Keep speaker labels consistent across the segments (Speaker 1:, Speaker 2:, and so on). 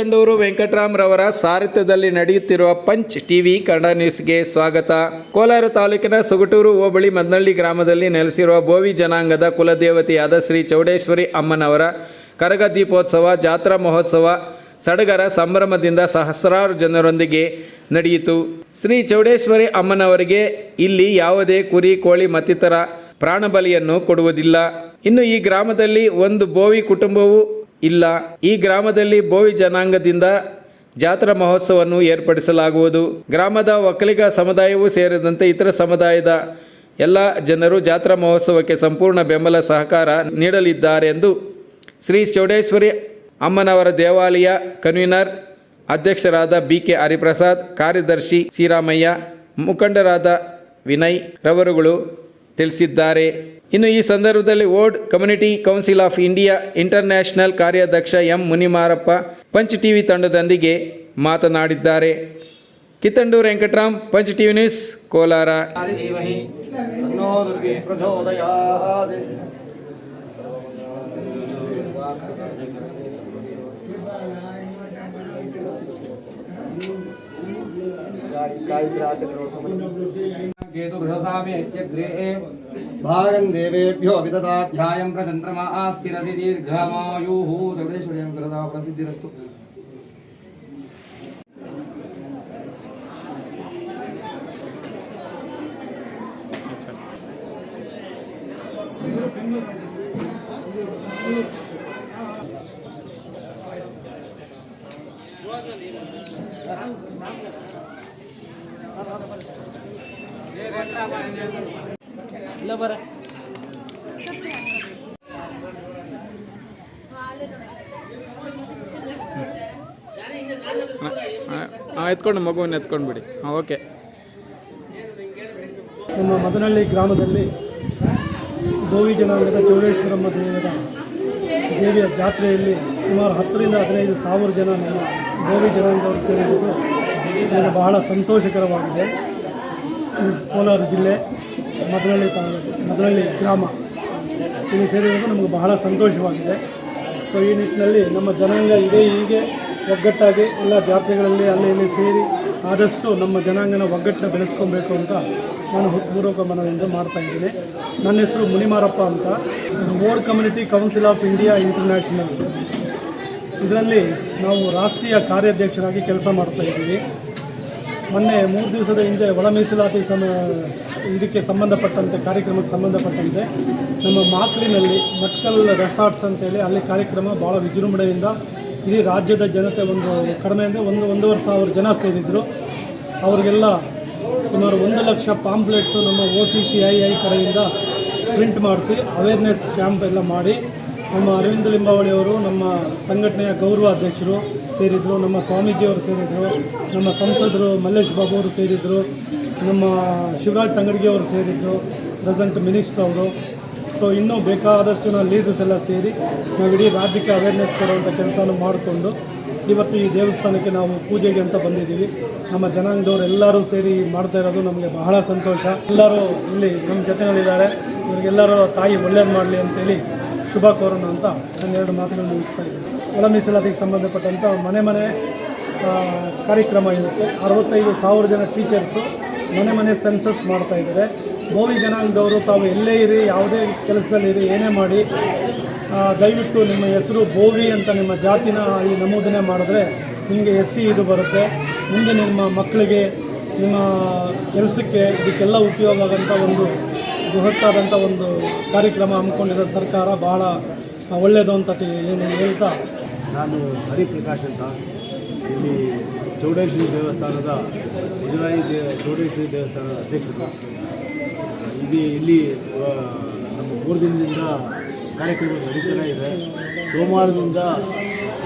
Speaker 1: ಕಿತ್ತಂಡೂರು ವೆಂಕಟರಾಮ್ರವರ ಸಾರಥ್ಯದಲ್ಲಿ ನಡೆಯುತ್ತಿರುವ punch TV Kannada ನ್ಯೂಸ್ಗೆ ಸ್ವಾಗತ. ಕೋಲಾರ ತಾಲೂಕಿನ ಸುಗಟೂರು ಹೋಬಳಿ ಮದ್ನಳ್ಳಿ ಗ್ರಾಮದಲ್ಲಿ ನೆಲೆಸಿರುವ ಬೋವಿ ಜನಾಂಗದ ಕುಲದೇವತೆಯಾದ ಶ್ರೀ ಚೌಡೇಶ್ವರಿ ಅಮ್ಮನವರ ಕರಗ ದೀಪೋತ್ಸವ, ಜಾತ್ರಾ ಮಹೋತ್ಸವ, ಸಡಗರ ಸಂಭ್ರಮದಿಂದ ಸಹಸ್ರಾರು ಜನರೊಂದಿಗೆ ನಡೆಯಿತು. ಶ್ರೀ ಚೌಡೇಶ್ವರಿ ಅಮ್ಮನವರಿಗೆ ಇಲ್ಲಿ ಯಾವುದೇ ಕುರಿ, ಕೋಳಿ ಮತ್ತಿತರ ಪ್ರಾಣಬಲಿಯನ್ನು ಕೊಡುವುದಿಲ್ಲ. ಇನ್ನು ಈ ಗ್ರಾಮದಲ್ಲಿ ಒಂದು ಬೋವಿ ಕುಟುಂಬವೂ ಇಲ್ಲ. ಈ ಗ್ರಾಮದಲ್ಲಿ ಬೋವಿ ಜನಾಂಗದಿಂದ ಜಾತ್ರಾ ಮಹೋತ್ಸವವನ್ನು ಏರ್ಪಡಿಸಲಾಗುವುದು. ಗ್ರಾಮದ ಒಕ್ಕಲಿಗ ಸಮುದಾಯವೂ ಸೇರಿದಂತೆ ಇತರ ಸಮುದಾಯದ ಎಲ್ಲ ಜನರು ಜಾತ್ರಾ ಮಹೋತ್ಸವಕ್ಕೆ ಸಂಪೂರ್ಣ ಬೆಂಬಲ ಸಹಕಾರ ನೀಡಲಿದ್ದಾರೆ ಎಂದು ಶ್ರೀ ಚೌಡೇಶ್ವರಿ ಅಮ್ಮನವರ ದೇವಾಲಯ ಕನ್ವೀನರ್ ಅಧ್ಯಕ್ಷರಾದ ಬಿ ಕೆ ಹರಿಪ್ರಸಾದ್, ಕಾರ್ಯದರ್ಶಿ ಶ್ರೀರಾಮಯ್ಯ ಮುಖಂಡರಾದ ವಿನಯ್ ರವರುಗಳು ತಿಳಿಸಿದ್ದಾರೆ. ಇನ್ನು ಈ ಸಂದರ್ಭದಲ್ಲಿ world community council of India international ಕಾರ್ಯಾಧ್ಯಕ್ಷ ಎಂ ಮುನಿಮಾರಪ್ಪ ಪಂಚ್ ಟಿವಿ ತಂಡದೊಂದಿಗೆ ಮಾತನಾಡಿದ್ದಾರೆ. Kittanduru Venkataram, Punch TV news, Kolar.
Speaker 2: भागं देवेभ्यो विददाध्यायं प्रचन्द्रमा आस्थिरसि दीर्घमायुः सर्वेश्वर्यं करदा प्रसिद्धिरस्तु।
Speaker 1: ಎತ್ಕೊಂಡು ಮಗುವನ್ನು ಎತ್ಕೊಂಡು ಬಿಡಿ ಹಾಂ ಓಕೆ.
Speaker 3: ನಮ್ಮ ಮದನಹಳ್ಳಿ ಗ್ರಾಮದಲ್ಲಿ ಗೋವಿ ಜನಾಂಗದ ಚೌಡೇಶ್ವರಮ್ಮ ದೇವರ ದೇವಿಯ ಜಾತ್ರೆಯಲ್ಲಿ ಸುಮಾರು ಹತ್ತರಿಂದ ಹದಿನೈದು ಸಾವಿರ ಜನ ನಮ್ಮ ಗೋವಿ ಜನಾಂಗದವರು ಸೇರಿರುವುದು ನನಗೆ ಬಹಳ ಸಂತೋಷಕರವಾಗಿದೆ. ಕೋಲಾರ ಜಿಲ್ಲೆ, ಮದನಹಳ್ಳಿ ತಾಲೂಕು, ಮದನಹಳ್ಳಿ ಗ್ರಾಮ ಇಲ್ಲಿ ಸೇರಿರುವುದು ನಮಗೆ ಬಹಳ ಸಂತೋಷವಾಗಿದೆ. ಸೊ ಈ ನಿಟ್ಟಿನಲ್ಲಿ ನಮ್ಮ ಜನಾಂಗ ಇದೇ, ಹೀಗೆ ಒಗ್ಗಟ್ಟಾಗಿ ಎಲ್ಲ ಜಾತ್ರೆಗಳಲ್ಲಿ ಅಲ್ಲಿ ಇಲ್ಲಿ ಸೇರಿ ಆದಷ್ಟು ನಮ್ಮ ಜನಾಂಗನ ಒಗ್ಗಟ್ಟನ್ನ ಬೆಳೆಸ್ಕೊಬೇಕು ಅಂತ ನಾನು ಹೃತ್ಪೂರ್ವಕ ಮನವಿಯಿಂದ ಮಾಡ್ತಾ ಇದ್ದೀನಿ. ನನ್ನ ಹೆಸರು ಮುನಿಮಾರಪ್ಪ ಅಂತ. World community council of India international ಇದರಲ್ಲಿ ನಾವು ರಾಷ್ಟ್ರೀಯ ಕಾರ್ಯಾಧ್ಯಕ್ಷರಾಗಿ ಕೆಲಸ ಮಾಡ್ತಾ ಇದ್ದೀವಿ. ಮೊನ್ನೆ ಮೂರು ದಿವಸದ ಹಿಂದೆ ಒಳ ಮೀಸಲಾತಿ ಸಮ ಇದಕ್ಕೆ ಸಂಬಂಧಪಟ್ಟಂತೆ, ಕಾರ್ಯಕ್ರಮಕ್ಕೆ ಸಂಬಂಧಪಟ್ಟಂತೆ ನಮ್ಮ ಮಾತಿನಲ್ಲಿ ಮಟ್ಕಲ್ ರೆಸಾರ್ಟ್ಸ್ ಅಂತೇಳಿ ಅಲ್ಲಿ ಕಾರ್ಯಕ್ರಮ ಭಾಳ ವಿಜೃಂಭಣೆಯಿಂದ ಇಡೀ ರಾಜ್ಯದ ಜನತೆ ಒಂದು ಕಡಿಮೆ ಅಂದರೆ ಒಂದು ಒಂದೂವರೆ ಸಾವಿರ ಜನ ಸೇರಿದ್ರು. ಅವ್ರಿಗೆಲ್ಲ ಸುಮಾರು ಒಂದು ಲಕ್ಷ ಪಾಂಪ್ಲೆಟ್ಸು ನಮ್ಮ O C C I I ಕಡೆಯಿಂದ ಪ್ರಿಂಟ್ ಮಾಡಿಸಿ ಅವೇರ್ನೆಸ್ ಕ್ಯಾಂಪ್ ಎಲ್ಲ ಮಾಡಿ, ನಮ್ಮ ಅರವಿಂದ ಲಿಂಬಾವಳಿಯವರು ನಮ್ಮ ಸಂಘಟನೆಯ ಗೌರವ ಅಧ್ಯಕ್ಷರು ಸೇರಿದರು, ನಮ್ಮ ಸ್ವಾಮೀಜಿಯವರು ಸೇರಿದರು, ನಮ್ಮ ಸಂಸದರು ಮಲ್ಲೇಶ್ ಬಾಬು ಅವರು ಸೇರಿದರು, ನಮ್ಮ ಶಿವರಾಜ್ ತಂಗಡಿಗೆ ಅವರು ಸೇರಿದ್ದರು ಪ್ರೆಸೆಂಟ್ ಮಿನಿಸ್ಟರ್ ಅವರು. ಸೊ ಇನ್ನೂ ಬೇಕಾದಷ್ಟು ನಾವು ಲೀಡರ್ಸ್ ಎಲ್ಲ ಸೇರಿ ನಾವು ಇಡೀ ರಾಜ್ಯಕ್ಕೆ ಅವೇರ್ನೆಸ್ ಕೊಡುವಂಥ ಕೆಲಸವನ್ನು ಮಾಡಿಕೊಂಡು ಇವತ್ತು ಈ ದೇವಸ್ಥಾನಕ್ಕೆ ನಾವು ಪೂಜೆಗೆ ಅಂತ ಬಂದಿದ್ದೀವಿ. ನಮ್ಮ ಜನಾಂಗದವರು ಎಲ್ಲರೂ ಸೇರಿ ಮಾಡ್ತಾ ಇರೋದು ನಮಗೆ ಬಹಳ ಸಂತೋಷ. ಎಲ್ಲರೂ ಇಲ್ಲಿ ನಮ್ಮ ಜೊತೆಗಳಿದ್ದಾರೆ ಇವರಿಗೆಲ್ಲರೂ ತಾಯಿ ಒಳ್ಳೇದು ಮಾಡಲಿ ಅಂತೇಳಿ ಶುಭ ಕೋರೋಣ ಅಂತ ನಾನು ಎರಡು ಮಾತುಗಳನ್ನು ಮುಗಿಸ್ತಾ ಇದ್ದೀನಿ. ಒಳ ಮೀಸಲಾತಿಗೆ ಸಂಬಂಧಪಟ್ಟಂಥ ಮನೆ ಮನೆ ಕಾರ್ಯಕ್ರಮ ಇರುತ್ತೆ. ಅರವತ್ತೈದು ಸಾವಿರ ಜನ ಟೀಚರ್ಸು ಮನೆ ಮನೆ ಸೆನ್ಸಸ್ ಮಾಡ್ತಾ ಇದ್ದಾರೆ. ಬೋವಿ ಜನಾಂಗದವರು ತಾವು ಎಲ್ಲೇ ಇರಿ, ಯಾವುದೇ ಕೆಲಸದಲ್ಲಿ ಇರಿ, ಏನೇ ಮಾಡಿ ದಯವಿಟ್ಟು ನಿಮ್ಮ ಹೆಸರು ಭೋವಿ ಅಂತ ನಿಮ್ಮ ಜಾತಿನ ಈ ನಮೂದನೆ ಮಾಡಿದ್ರೆ ನಿಮಗೆ ಎಸ್ ಸಿ ಇದು ಬರುತ್ತೆ. ಮುಂದೆ ನಿಮ್ಮ ಮಕ್ಕಳಿಗೆ, ನಿಮ್ಮ ಕೆಲಸಕ್ಕೆ ಇದಕ್ಕೆಲ್ಲ ಉಪಯೋಗ ಆಗೋಂಥ ಒಂದು ಬೃಹತ್ತಾದಂಥ ಒಂದು ಕಾರ್ಯಕ್ರಮ ಹಮ್ಮಿಕೊಂಡಿರೋ ಸರ್ಕಾರ ಭಾಳ ಒಳ್ಳೆಯದು ಅಂತ ಏನು ಹೇಳ್ತಾ?
Speaker 4: ನಾನು ಹರಿಪ್ರಕಾಶ್ ಅಂತ. ಇಲ್ಲಿ ಚೌಡೇಶ್ವರಿ ದೇವಸ್ಥಾನದ ಮುಜರಾಯಿ ದೇ, ಚೌಡೇಶ್ವರಿ ದೇವಸ್ಥಾನದ ಅಧ್ಯಕ್ಷರು. ಇಲ್ಲಿ ಇಲ್ಲಿ ನಮ್ಮ ಮೂರು ದಿನದಿಂದ ಕಾರ್ಯಕ್ರಮ ನಡೀತಾನೆ ಇದೆ. ಸೋಮವಾರದಿಂದ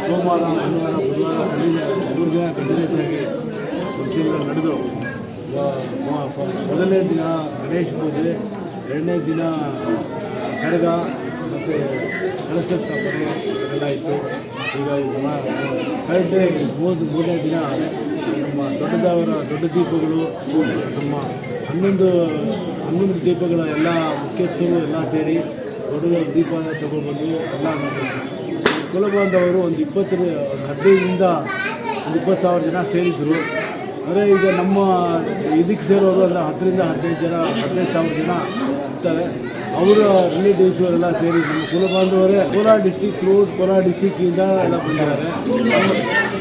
Speaker 4: ಸೋಮವಾರ ಭಾನುವಾರ ಬುಧವಾರ ಕಂಟಿನ್ಯೂ, ಮೂರು ದಿನ ಕಂಟಿನ್ಯೂಸ್ ಆಗಿ ಫಂಕ್ಷನ್ಗಳು ನಡೆದು ಮೊದಲನೇ ದಿನ ಗಣೇಶ ಪೂಜೆ, ಎರಡನೇ ದಿನ ಕಡಗ ಮತ್ತು ಕಳಸ ಸ್ಥಾಪನೆ ಎಲ್ಲ ಇತ್ತು. ಈಗ ಕರೆಕ್ಟ್ ಮೂವತ್ತು ಮೂರು ಮೂರನೇ ದಿನ ನಮ್ಮ ದೊಡ್ಡದವರ ದೊಡ್ಡ ದೀಪಗಳು, ನಮ್ಮ ಹನ್ನೊಂದು ಹನ್ನೊಂದು ದೀಪಗಳ ಎಲ್ಲ ಮುಖ್ಯಸ್ಥರು ಎಲ್ಲ ಸೇರಿ ದೊಡ್ಡ ದೊಡ್ಡ ದೀಪ ತಗೊಂಡ್ಬಂದು ಎಲ್ಲ ನಮ್ಮ ಕುಲಬಾಂಧವರು ಒಂದು ಇಪ್ಪತ್ತರ ಹದಿನೈದರಿಂದ ಒಂದು ಇಪ್ಪತ್ತು ಸಾವಿರ ಜನ ಸೇರಿದ್ರು. ಅಂದರೆ ಈಗ ನಮ್ಮ ಇದಕ್ಕೆ ಸೇರೋರು ಅಂದರೆ ಹತ್ತರಿಂದ ಹದಿನೈದು ಜನ, ಹದಿನೈದು ಸಾವಿರ ಜನ ಇರ್ತಾರೆ. ಅವರ ರಿಲೇಟಿವ್ಸ್ ಎಲ್ಲ ಸೇರಿ ನಮ್ಮ ಕುಲಬಾಂಧವರೇ ಕೋಲಾರ ಡಿಸ್ಟಿಕ್ ರೋಡ್ ಕೋಲಾರ ಡಿಸ್ಟಿಕ್ಕಿಂದ ಎಲ್ಲ ಬಂದಿದ್ದಾರೆ.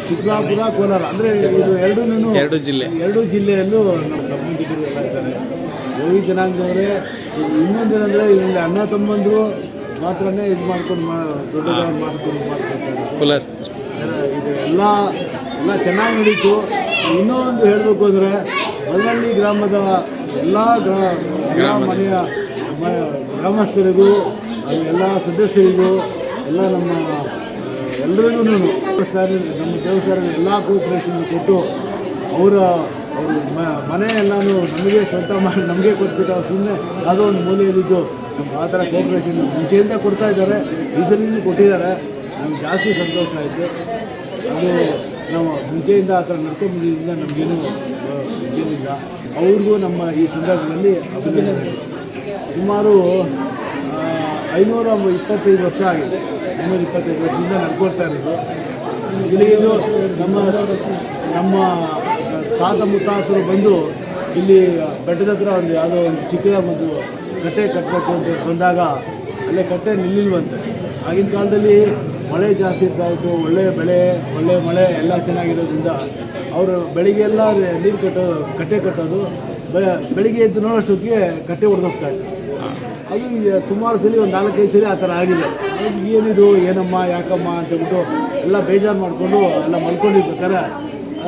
Speaker 4: ಚಿಕ್ಕಬಳ್ಳಾಪುರ ಕೋಲಾರ. ಅಂದರೆ ಇದು ಎರಡೂ
Speaker 1: ಎರಡು ಜಿಲ್ಲೆ.
Speaker 4: ಎರಡೂ ಜಿಲ್ಲೆಯಲ್ಲೂ ನಮ್ಮ ಸಂಬಂಧಿಕರು ಎಲ್ಲ ಇದ್ದಾರೆ. ಗೋವಿ ಜನಾಂಗದವರೇ ಇನ್ನೊಂದೇನೆಂದರೆ ಇಲ್ಲಿ ಅಣ್ಣ ತಮ್ಮಂದರು ಮಾತ್ರನೇ ಇದು ಮಾಡ್ಕೊಂಡು ಮಾ ದೊಡ್ಡದಾಗಿ ಮಾಡ್ಕೊಂಡು ಮಾಡ್ಕೊಳ್ತಾರೆ ಇದು ಎಲ್ಲ ಎಲ್ಲ ಚೆನ್ನಾಗಿ ನಡೀತು. ಇನ್ನೂ ಒಂದು ಹೇಳಬೇಕು ಅಂದರೆ ಮಲ್ಲಹಳ್ಳಿ ಗ್ರಾಮದ ಎಲ್ಲ ಗ್ರಾ ಎಲ್ಲ ಮನೆಯ ಗ್ರಾಮಸ್ಥರಿಗೂ ಎಲ್ಲ ಸದಸ್ಯರಿಗೂ, ಎಲ್ಲ ನಮ್ಮ ಎಲ್ಲರಿಗೂ ದೇವಸ್ಥಾನ ನಮ್ಮ ದೇವಸ್ಥಾನ ಎಲ್ಲ ಕೋಪರೇಷನ್ ಕೊಟ್ಟು ಅವರ, ಅವರು ಮನೆ ಎಲ್ಲಾನು ನಮಗೆ ಸ್ವಂತ ಮಾಡಿ ನಮಗೆ ಕೊಟ್ಬಿಟ್ಟು ಸುಮ್ಮನೆ ಯಾವುದೋ ಒಂದು ಮೂಲೆಯಲ್ಲಿದ್ದು ನಮ್ಗೆ ಆ ಥರ ಕೋಪರೇಷನ್ ಮುಂಚೆಯಿಂದ ಕೊಡ್ತಾ ಇದ್ದಾರೆ. ಈ ಸಲಿನೂ ಕೊಟ್ಟಿದ್ದಾರೆ. ನಮ್ಗೆ ಜಾಸ್ತಿ ಸಂತೋಷ ಆಯಿತು. ಅದು ನಾವು ಮುಂಚೆಯಿಂದ ಆ ಥರ ನಡ್ಕೊಂಡ್ಬಂದಿದ್ದರಿಂದ ನಮಗೇನು ಇದಿಲ್ಲ. ಅವ್ರಿಗೂ ನಮ್ಮ ಈ ಸಂದರ್ಭದಲ್ಲಿ ಅಭಿನಂದನೆ ಸುಮಾರು ಐನೂರ ಇಪ್ಪತ್ತೈದು ವರ್ಷ ಆಗಿದೆ. ಐನೂರ ಇಪ್ಪತ್ತೈದು ವರ್ಷದಿಂದ ನಡ್ಕೊಳ್ತಾ ಇರೋದು. ಜಿಲ್ಲೆಯಲ್ಲೂ ನಮ್ಮ ನಮ್ಮ ತಾತ ಮುತ್ತಾತರು ಬಂದು ಇಲ್ಲಿ ಬೆಟ್ಟದ ಹತ್ರ ಒಂದು ಯಾವುದೋ ಒಂದು ಚಿಕ್ಕದ ಒಂದು ಕಟ್ಟೆ ಕಟ್ಟಬೇಕು ಅಂತ ಬಂದಾಗ ಅಲ್ಲೇ ಕಟ್ಟೆ ನಿಲ್ಲಿಲ್ವಂತೆ. ಆಗಿನ ಕಾಲದಲ್ಲಿ ಮಳೆ ಜಾಸ್ತಿ ಇರ್ತಾ ಇತ್ತು ಒಳ್ಳೆಯ ಬೆಳೆ ಒಳ್ಳೆಯ ಮಳೆ, ಎಲ್ಲ ಚೆನ್ನಾಗಿರೋದ್ರಿಂದ ಅವರು ಬೆಳಿಗ್ಗೆ ಎಲ್ಲ ನೀರು ಕಟ್ಟೋದು, ಕಟ್ಟೆ ಕಟ್ಟೋದು ಬೆಳಿಗ್ಗೆ ಎದ್ದು ನೋಡೋಷ್ಟೊತ್ತಿಗೆ ಕಟ್ಟೆ ಹೊಡೆದೋಗ್ತಾ ಇತ್ತು. ಅದು ಸುಮಾರು ಸಲ ಒಂದು ನಾಲ್ಕೈದು ಸಲ ಆ ಥರ ಅದು ಏನಿದು, ಏನಮ್ಮ, ಯಾಕಮ್ಮ ಅಂತೇಳ್ಬಿಟ್ಟು ಎಲ್ಲ ಬೇಜಾರು ಮಾಡಿಕೊಂಡು ಎಲ್ಲ ಮಲ್ಕೊಂಡಿರ್ಬೇಕಾರೆ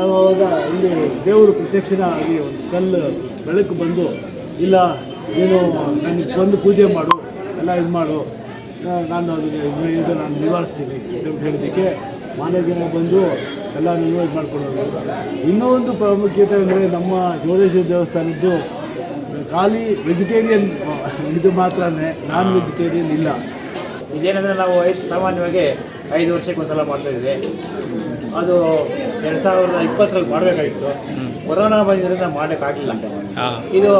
Speaker 4: ಆವಾಗ ಇಲ್ಲಿ ದೇವರು ಪ್ರತ್ಯಕ್ಷನ ಆಗಿ ಒಂದು ಕಲ್ಲು ಬೆಳಕು ಬಂದು, ಇಲ್ಲ, ನೀನು ನನಗೆ ಬಂದು ಪೂಜೆ ಮಾಡು, ಎಲ್ಲ ಇದು ಮಾಡು. ನಾನು ಅದನ್ನು ಇದು ನಾನು ನಿವಾರಿಸ್ತೀನಿ ಅಂತ ಹೇಳಿದ್ದಕ್ಕೆ ಮಾನೇ ದಿನ ಬಂದು ಎಲ್ಲ ಇದು ಮಾಡ್ಕೊಂಡು ಇನ್ನೂ ಒಂದು ಪ್ರಾಮುಖ್ಯತೆ ಅಂದರೆ ನಮ್ಮ ಚೌಡೇಶ್ವರಿ ದೇವಸ್ಥಾನದ್ದು ಖಾಲಿ ವೆಜಿಟೇರಿಯನ್ ಇದು ಮಾತ್ರನೇ ನಾನ್ ವೆಜಿಟೇರಿಯನ್ ಇಲ್ಲ.
Speaker 5: ಇದೇನೆಂದರೆ ನಾವು ಐದು ಸಾಮಾನ್ಯವಾಗಿ ಐದು ವರ್ಷಕ್ಕೆ ಒಂದ್ಸಲ ಮಾಡ್ತಾ ಇದ್ವಿ. ಅದು ಎರಡು ಸಾವಿರದ ಇಪ್ಪತ್ತರಲ್ಲಿ ಮಾಡಬೇಕಾಗಿತ್ತು. ಕೊರೋನಾ ಬಂದಿದ್ದರಿಂದ ಮಾಡೋಕ್ಕಾಗಲಿಲ್ಲ ಇದು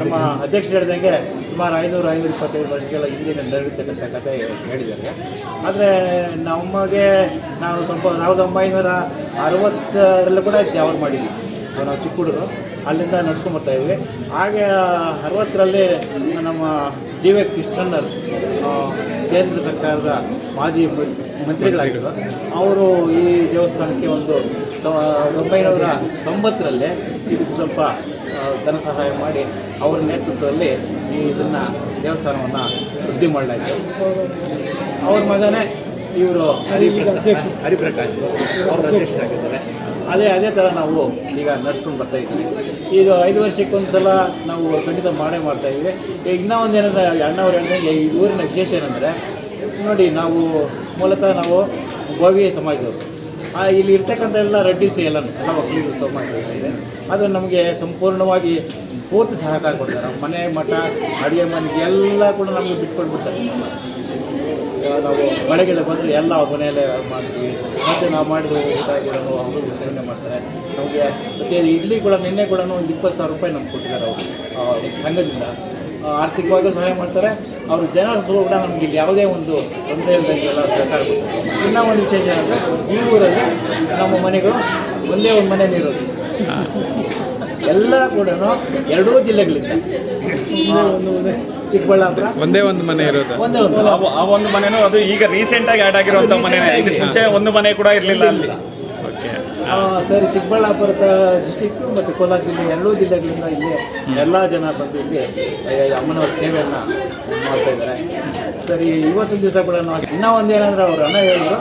Speaker 5: ನಮ್ಮ ಅಧ್ಯಕ್ಷರು ಹೇಳಿದಂಗೆ ಸುಮಾರು ಐನೂರು ಐನೂರ ಇಪ್ಪತ್ತೈದು ವರ್ಷಗಳ ಹಿಂದಿನ ನಡೆಯುತ್ತಕ್ಕಂಥ ಕಥೆ ಹೇಳಿದ್ದಾರೆ. ಆದರೆ ನಮಗೆ ನಾವು ಸ್ವಲ್ಪ ಸಾವಿರದ ಒಂಬೈನೂರ ಅರವತ್ತರಲ್ಲೂ ಕೂಡ ಯಾವಾಗ ಮಾಡಿದ್ವಿ. ನಾವು ಚಿಕ್ಕ ಹುಡುಗರು ಅಲ್ಲಿಂದ ನಡ್ಸ್ಕೊಂಬರ್ತಾ ಇದ್ವಿ. ಹಾಗೆ ಅರವತ್ತರಲ್ಲಿ ನಮ್ಮ ಜಿ ವಿ ಕೃಷ್ಣಣ್ಣರು ಕೇಂದ್ರ ಸರ್ಕಾರದ ಮಾಜಿ ಮಂತ್ರಿಗಳಾಗಿದ್ದರು ಅವರು ಈ ದೇವಸ್ಥಾನಕ್ಕೆ ಒಂದು ಒಂಬೈನೂರ ತೊಂಬತ್ತರಲ್ಲಿ ಇದಕ್ಕೆ ಸ್ವಲ್ಪ ಧನ ಸಹಾಯ ಮಾಡಿ ಅವರ ನೇತೃತ್ವದಲ್ಲಿ ಈ ಇದನ್ನು ದೇವಸ್ಥಾನವನ್ನು ವೃದ್ಧಿ ಮಾಡಲಾಯಿತು. ಅವ್ರ ಮಗನೇ ಇವರು ಹರಿಪ್ರಕಾಶ್ ಹರಿಪ್ರಕಾಶ್ ಅವರು ಅಧ್ಯಕ್ಷರಾಗಿದ್ದಾರೆ ಅದೇ ಅದೇ ಥರ ನಾವು ಈಗ ನಡ್ಸ್ಕೊಂಡು ಬರ್ತಾ ಇದ್ದೀವಿ. ಇದು ಐದು ವರ್ಷಕ್ಕೆ ಒಂದು ಸಲ ನಾವು ಖಂಡಿತ ಮಾಡೇ ಮಾಡ್ತಾ ಇದ್ದೀವಿ. ಈಗ ಇನ್ನೂ ಒಂದು ಏನಂದರೆ ಅಣ್ಣವ್ರು ಹೇಳಿದಂಗೆ ಈ ಊರಿನ ವಿಶೇಷ ಏನಂದರೆ ನೋಡಿ ನಾವು ಮೂಲತಃ ನಾವು ಗೋವಿ ಸಮಾಜದವರು. ಆ, ಇಲ್ಲಿ ಇರ್ತಕ್ಕಂಥ ಎಲ್ಲ ರೆಡ್ಡಿಸಿ ಎಲ್ಲ ಎಲ್ಲ ಮಕ್ಕಳಿಗೆ ಸಮಾಜ ಇದೆ ಅದು ನಮಗೆ ಸಂಪೂರ್ಣವಾಗಿ ಪೂರ್ತಿ ಸಹಕಾರ ಕೊಡ್ತಾರೆ. ಮನೆ ಮಠ ಅಡುಗೆ ಮನೆಗೆ ಎಲ್ಲ ಕೂಡ ನಮಗೆ ಬಿಟ್ಕೊಟ್ಬಿಡ್ತಾರೆ. ಇವಾಗ ನಾವು ಬೆಳಗ್ಗೆ ಬಂದು ಎಲ್ಲ ಮನೆಯಲ್ಲೇ ಮಾಡ್ತೀವಿ. ಮತ್ತು ನಾವು ಮಾಡಿದ ಊಟ ಆಗಿರೋ ಅವರು ಸೇವನೆ ಮಾಡ್ತಾರೆ. ನಮಗೆ ಮತ್ತು ಇಡ್ಲಿ ಕೂಡ ನಿನ್ನೆ ಕೂಡ ಒಂದು ಇಪ್ಪತ್ತು ಸಾವಿರ ರೂಪಾಯಿ ನಮ್ಗೆ ಕೊಟ್ಟಿದ್ದಾರೆ ಅವರು. ಸಂಘದಿಂದ. ಆರ್ಥಿಕವಾಗಿ ಸಹಾಯ ಮಾಡ್ತಾರೆ. ಅವರು ಜನ ಕೂಡ ನಮಗೆ ಇಲ್ಲಿ ಯಾವುದೇ ಒಂದು ತೊಂದರೆ ಇಲ್ಲದಂಗೆ ಎಲ್ಲ ಸಹಕಾರ ಕೊಡ್ತಾರೆ. ಇನ್ನೂ ಒಂದು ವಿಶೇಷ ಏನಂದರೆ, ಈ ಊರಲ್ಲಿ ನಮ್ಮ ಮನೆಗಳು ಒಂದೇ ಒಂದು ಮನೆ ಇರೋದು ಎಲ್ಲ ಕೂಡ ಎರಡೂ ಜಿಲ್ಲೆಗಳಿಂದ. ಚಿಕ್ಕಬಳ್ಳಾಪುರ.
Speaker 1: ಒಂದೇ ಒಂದು ಮನೆ ಇರೋದು.
Speaker 5: ಒಂದೇ ಒಂದು
Speaker 6: ಆ- ಆ ಒಂದು ಮನೆನೂ ಅದು ಈಗ ರೀಸೆಂಟ್ ಆಗಿ ಆಡ್ ಆಗಿರುವಂತ ಮನೆ ಇದಕ್ಕೆ ಮುಂಚೆ ಒಂದು ಮನೆ ಕೂಡ ಇರಲಿಲ್ಲ ಅಲ್ಲಿ.
Speaker 5: ಆ, ಸರಿ ಚಿಕ್ಕಬಳ್ಳಾಪುರ ಡಿಸ್ಟಿಕ್ಕು ಮತ್ತು ಕೋಲಾರ ಜಿಲ್ಲೆ ಎರಡೂ ಜಿಲ್ಲೆಗಳಿಂದ ಇಲ್ಲಿ ಎಲ್ಲ ಜನ ಬಂದು ಇಲ್ಲಿ ಅಮ್ಮನವರ ಅಮ್ಮನವ್ರ ಸೇವೆಯನ್ನು ಮಾಡ್ತಾ ಇದ್ದಾರೆ. ಸರಿ ಇವತ್ತಿನ ದಿವಸ ಕೂಡ ನಾವು ಇನ್ನೂ ಒಂದು ಏನಂದ್ರೆ ಅವರು ಅಣ್ಣ ಹೇಳಿದ್ರು.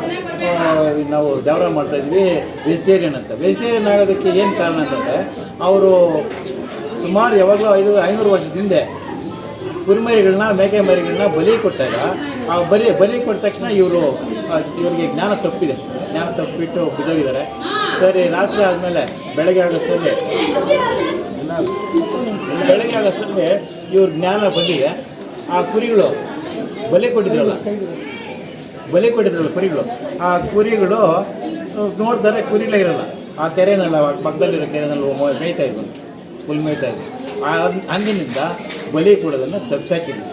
Speaker 5: ಆ, ನಾವು ದೇವರ ಮಾಡ್ತಾ ಇದ್ವಿ. ವೆಜಿಟೇರಿಯನ್ ಅಂತ. ವೆಜಿಟೇರಿಯನ್ ಆಗೋದಕ್ಕೆ ಏನು ಕಾರಣ ಅಂತಂದರೆ ಅವರು ಸುಮಾರು ಯಾವಾಗಲೂ ಐದು ಐನೂರು ವರ್ಷದ ಹಿಂದೆ ಕುರಿಮರಿಗಳನ್ನ ಮೇಕೆ ಮರಿಗಳನ್ನ ಬಲಿ ಕೊಟ್ಟಾಗ, ಆ ಬಲಿ ಬಲಿ ಕೊಟ್ಟ ತಕ್ಷಣ ಇವರು ಇವರಿಗೆ ಜ್ಞಾನ ತಪ್ಪಿದೆ. ಜ್ಞಾನ ತಪ್ಪಿಬಿಟ್ಟು ಬಿದ್ದೋಗಿದ್ದಾರೆ. ಸರಿ, ರಾತ್ರಿ ಆದಮೇಲೆ ಬೆಳಗ್ಗೆ ಆಗೋಷ್ಟರಲ್ಲಿ ಬೆಳಗ್ಗೆ ಆಗೋಷ್ಟರಲ್ಲಿ ಇವ್ರ ಜ್ಞಾನ ಬಂದಿದೆ. ಆ ಕುರಿಗಳು ಬಲಿ ಕೊಟ್ಟಿದ್ರಲ್ಲ ಬಲಿ ಕೊಟ್ಟಿದ್ರಲ್ಲ ಕುರಿಗಳು, ಆ ಕುರಿಗಳು ನೋಡ್ತಾರೆ ಕುರಿಗಳೇ ಇರಲ್ಲ. ಆ ಕೆರೆನಲ್ಲ, ಪಕ್ಕದಲ್ಲಿರೋ ಕೆರೆನಲ್ಲಿ ಮೇಯ್ತಾ ಇದ್ವು ಹುಲ್ ಮೇಯ್ತಾ ಆ ಅದ್- ಅಂದಿನಿಂದ ಬಲಿ ಕೊಡೋದನ್ನು ತಪ್ಪಿಸಾಕಿದ್ವಿ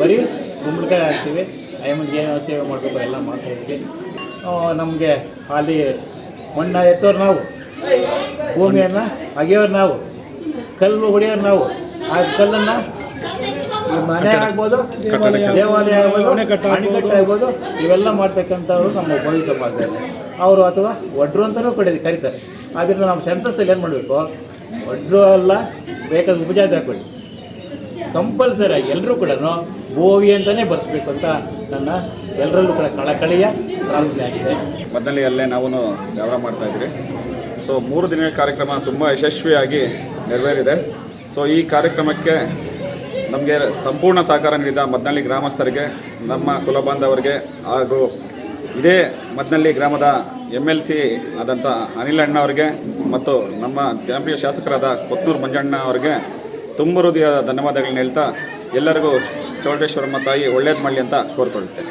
Speaker 5: ಬರೀ ಕುಂಬಳಕಾಯಿ ಹಾಕ್ತೀವಿ. ಐಮನ್ಗೆ ಏನೋ ಸೇವೆ ಮಾಡಬೇಕು ಎಲ್ಲ ಮಾಡ್ತಾ ಇದ್ವಿ. ನಮಗೆ ಅಲ್ಲಿ ಮಣ್ಣ ಎತ್ತೋರು ನಾವು. ಭೂಮಿಯನ್ನು ಅಗೆಯೋರು ನಾವು. ಕಲ್ಲು ಹೊಡೆಯೋರು ನಾವು. ಆ ಕಲ್ಲನ್ನು ಮನೆ ಆಗ್ಬೋದು ದೇವಾಲಯ ಆಗ್ಬೋದು
Speaker 3: ಅಣೆಕಟ್ಟು
Speaker 5: ಆಗ್ಬೋದು ಇವೆಲ್ಲ ಮಾಡ್ತಕ್ಕಂಥವ್ರು ನಮ್ಮ ಭವಿಷ್ಯ ಮಾಡ್ತಾರೆ ಅವರು ಅಥವಾ ಒಡ್ರು ಅಂತಲೂ ಕಡಿದು ಕರೀತಾರೆ. ಆದ್ದರಿಂದ ನಮ್ಮ ಸೆನ್ಸಸ್ಸಲ್ಲಿ ಏನು ಮಾಡಬೇಕು? ಒಡ್ರು ಅಲ್ಲ ಬೇಕಾದ ಉಪಜಾತಿ ಹಾಕೊಳ್ಳಿ ಕಂಪಲ್ಸರಿ ಆಗಿ ಎಲ್ಲರೂ ಕೂಡ ಬೋವಿ ಅಂತಲೇ ಬರೆಸ್ಬೇಕು ಅಂತ ನನ್ನ ಎಲ್ಲರಲ್ಲೂ ಕೂಡ ಕಳಕಳಿಯ ಪ್ರಾರ್ಥನೆ ಆಗಿದೆ.
Speaker 6: ಮೊದಲನೇ ಅಲ್ಲೇ ನಾವು ವ್ಯವಹಾರ ಮಾಡ್ತಾ ಇದ್ರಿ. ಸೊ ಮೂರು ದಿನಗಳ ಕಾರ್ಯಕ್ರಮ ತುಂಬ ಯಶಸ್ವಿಯಾಗಿ ನೆರವೇರಿದೆ. ಸೊ ಈ ಕಾರ್ಯಕ್ರಮಕ್ಕೆ ನಮಗೆ ಸಂಪೂರ್ಣ ಸಹಕಾರ ನೀಡಿದ ಮದ್ನಳ್ಳಿ ಗ್ರಾಮಸ್ಥರಿಗೆ, ನಮ್ಮ ಕುಲಬಾಂಧವರಿಗೆ ಹಾಗೂ ಇದೇ ಮದ್ನಳ್ಳಿ ಗ್ರಾಮದ ಎಂ ಎಲ್ ಸಿ ಆದಂಥ ಅನಿಲ್ ಅಣ್ಣ ಅವರಿಗೆ ಮತ್ತು ನಮ್ಮ ಜನಪ್ರಿಯ ಶಾಸಕರಾದ ಕೊತ್ತೂರು ಮಂಜಣ್ಣ ಅವರಿಗೆ ತುಂಬ ಹೃದಯದ ಧನ್ಯವಾದಗಳನ್ನ ಹೇಳ್ತಾ ಎಲ್ಲರಿಗೂ ಚೌಡೇಶ್ವರಮ್ಮ ತಾಯಿ ಒಳ್ಳೇದು ಮಾಡಲಿ ಅಂತ ಕೋರ್ಕೊಳ್ತೇನೆ.